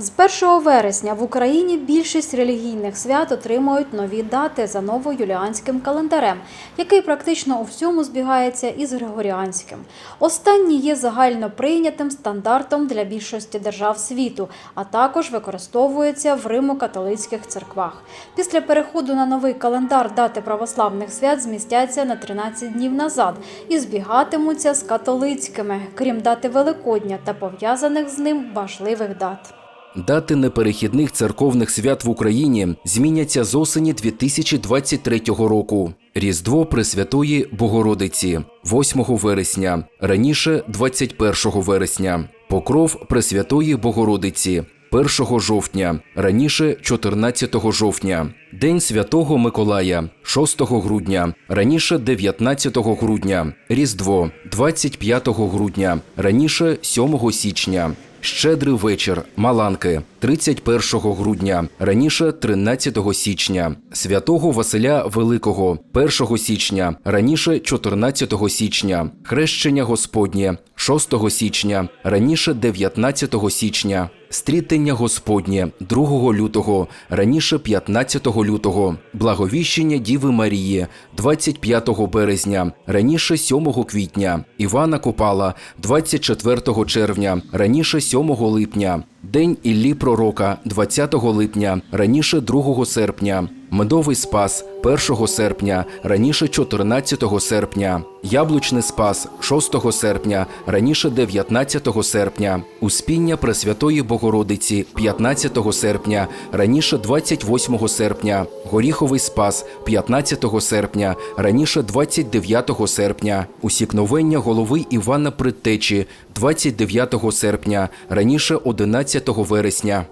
З 1 вересня в Україні більшість релігійних свят отримують нові дати за новоюліанським календарем, який практично у всьому збігається із григоріанським. Останній є загально прийнятим стандартом для більшості держав світу, а також використовується в римо-католицьких церквах. Після переходу на новий календар дати православних свят змістяться на 13 днів назад і збігатимуться з католицькими, крім дати Великодня та пов'язаних з ним важливих дат. Дати неперехідних церковних свят в Україні зміняться з осені 2023 року. Різдво Пресвятої Богородиці 8 вересня, раніше 21 вересня. Покров Пресвятої Богородиці 1 жовтня, раніше 14 жовтня. День Святого Миколая 6 грудня, раніше 19 грудня. Різдво 25 грудня, раніше 7 січня. Щедрий вечір, Маланки, 31 грудня, раніше 13 січня, святого Василя Великого, 1 січня, раніше 14 січня, хрещення Господнє, 6 січня, раніше 19 січня, стрітення Господнє, 2 лютого, раніше 15 лютого, благовіщення Діви Марії, 25 березня, раніше 7 квітня, Івана Купала, 24 червня, раніше 7 липня. День Іллі Пророка 20 липня, раніше 2 серпня. Медовий спас 1 серпня, раніше 14 серпня. Яблучний спас 6 серпня, раніше 19 серпня. Успіння Пресвятої Богородиці 15 серпня, раніше 28 серпня. Горіховий спас 15 серпня, раніше 29 серпня. Усікновення голови Івана Предтечі 29 серпня, раніше 11 вересня.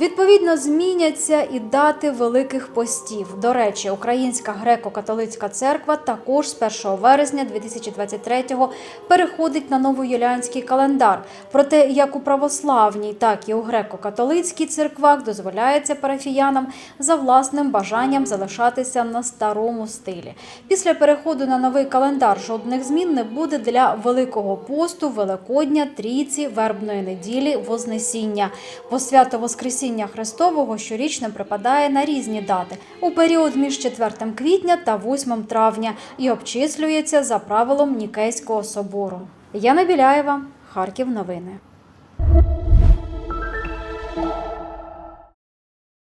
Відповідно, зміняться і дати великих постів. До речі, Українська греко-католицька церква також з 1 вересня 2023-го переходить на новоюліанський календар. Проте як у православній, так і у греко-католицькій церквах дозволяється парафіянам за власним бажанням залишатися на старому стилі. Після переходу на новий календар жодних змін не буде для Великого посту, Великодня, Трійці, Вербної неділі, Вознесіння. Бо свято Воскресіння Христового щорічно припадає на різні дати у період між 4 квітня та 8 травня і обчислюється за правилом Нікейського собору. Яна Біляєва, Харків. Новини.